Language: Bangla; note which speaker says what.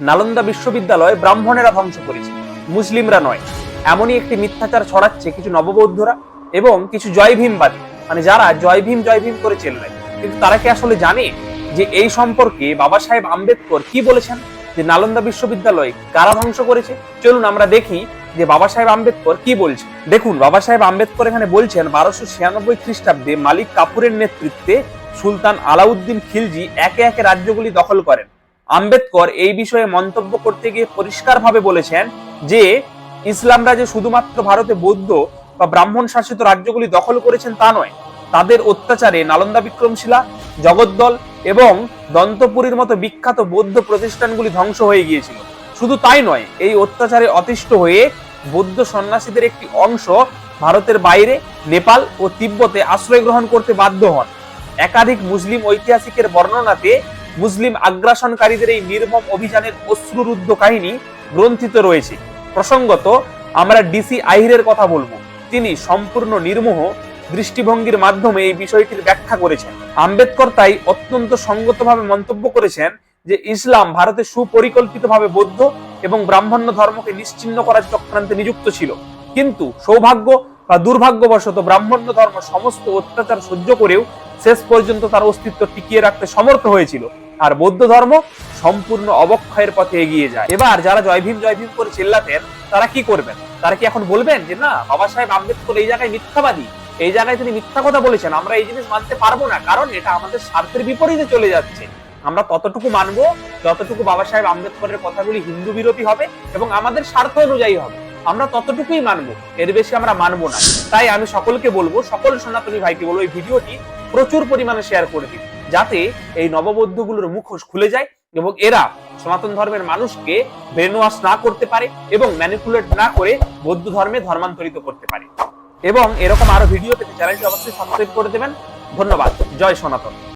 Speaker 1: নালন্দা বিশ্ববিদ্যালয় ব্রাহ্মণেরা ধ্বংস করেছে, মুসলিমরা নয়। এমনই একটি মিথ্যাচার ছড়াচ্ছে কিছু নববৌদ্ধরা এবং কিছু জয় ভীমবাদী মানে যারা জয় ভীম জয় ভীম করে চেল্লায় কিন্তু তারা কি আসলে জানে যে এই সম্পর্কে বাবা সাহেব আম্বেদকর কি বলেছেন? যে নালন্দা বিশ্ববিদ্যালয় কারা ধ্বংস করেছে? চলুন আমরা দেখি যে বাবা সাহেব আম্বেদকর কি বলছেন। দেখুন, বাবা সাহেব আম্বেদকর এখানে বলছেন, বারোশো ছিয়ানব্বই খ্রিস্টাব্দে মালিক কাপুরের নেতৃত্বে সুলতান আলাউদ্দিন খিলজি একে একে রাজ্যগুলি দখল করেন। আম্বেদকর এই বিষয়ে মন্তব্য করতে গিয়ে পরিষ্কারভাবে বলেছেন যে ইসলামরা যে শুধুমাত্র ভারতে বৌদ্ধ বা ব্রাহ্মণ শাসিত রাজ্যগুলি দখল করেছেন তা নয়, তাদের অত্যাচারে নালন্দা বিক্রমশিলা, জগদ্দল এবং দন্তপুরীর মতো বিখ্যাত বৌদ্ধ প্রতিষ্ঠানগুলি ধ্বংস হয়ে গিয়েছিল। শুধু তাই নয়, এই অত্যাচারে অতিষ্ঠ হয়ে বৌদ্ধ সন্ন্যাসীদের একটি অংশ ভারতের বাইরে, নেপাল ও তিব্বতে আশ্রয় গ্রহণ করতে বাধ্য হন। একাধিক মুসলিম ঐতিহাসিকের বর্ণনাতে মুসলিম আগ্রাসনকারীদের এই নির্মম অভিযানের অশ্রুরুদ্ধ কাহিনী গ্রন্থিত রয়েছে। প্রসঙ্গত, আমরা ডিসি আহিরের কথা বলব। তিনি সম্পূর্ণ নির্মোহ দৃষ্টিভঙ্গির মাধ্যমে এই বিষয়টির ব্যাখ্যা করেছেন। আম্বেদকর তাই অত্যন্ত সঙ্গতভাবে মন্তব্য করেছেন যে, ইসলাম ভারতে সুপরিকল্পিতভাবে বৌদ্ধ এবং ব্রাহ্মণ্য ধর্মকে নিশ্চিন্ন করার চক্রান্তে নিযুক্ত ছিল। কিন্তু সৌভাগ্য বা দুর্ভাগ্যবশত ব্রাহ্মণ্য ধর্ম সমস্ত অত্যাচার সহ্য করেও শেষ পর্যন্ত তার অস্তিত্ব টিকিয়ে রাখতে সমর্থ হয়েছিল। আর বৌদ্ধ ধর্ম সম্পূর্ণ অবক্ষয়ের পথে এগিয়ে যায়। এবার যারা জয় ভীম জয় ভীম করে চিল্লাতেন, তারা কি করবেন? তারা কি এখন বলবেন যে, না, বাবা সাহেব আম্বেদকর এই জায়গায় মিথ্যাবাদী। এই জায়গায় তিনি মিথ্যা কথা বলেছেন, আমরা এই জিনিস মানতে পারব না, কারণ এটা আমাদের স্বার্থের বিপরীতে চলে যাচ্ছে। আমরা ততটুকু মানবো, যতটুকু বাবা সাহেব আম্বেদকরের কথাগুলি হিন্দু বিরোধী হবে এবং আমাদের স্বার্থ অনুযায়ী হবে। আমরা ততটুকুই মানবো, এর বেশি আমরা মানবো না। তাই আমি সকলকে বলব, সকল সনাতনী ভাইকে বলব, এই ভিডিওটি প্রচুর পরিমাণে শেয়ার করে দিন। যাতে এই নববৌদ্ধগুলোর মুখোশ খুলে যায় এবং এরা সনাতন ধর্মের মানুষকে ব্রেন ওয়াশ না করতে পারে এবং ম্যানিপুলেট না করে বৌদ্ধ ধর্মে ধর্মান্তরিত করতে পারে। এবং এরকম আরও ভিডিও পেতে চ্যানেলটি অবশ্যই সাবস্ক্রাইব করে দেবেন। ধন্যবাদ। জয় সনাতন।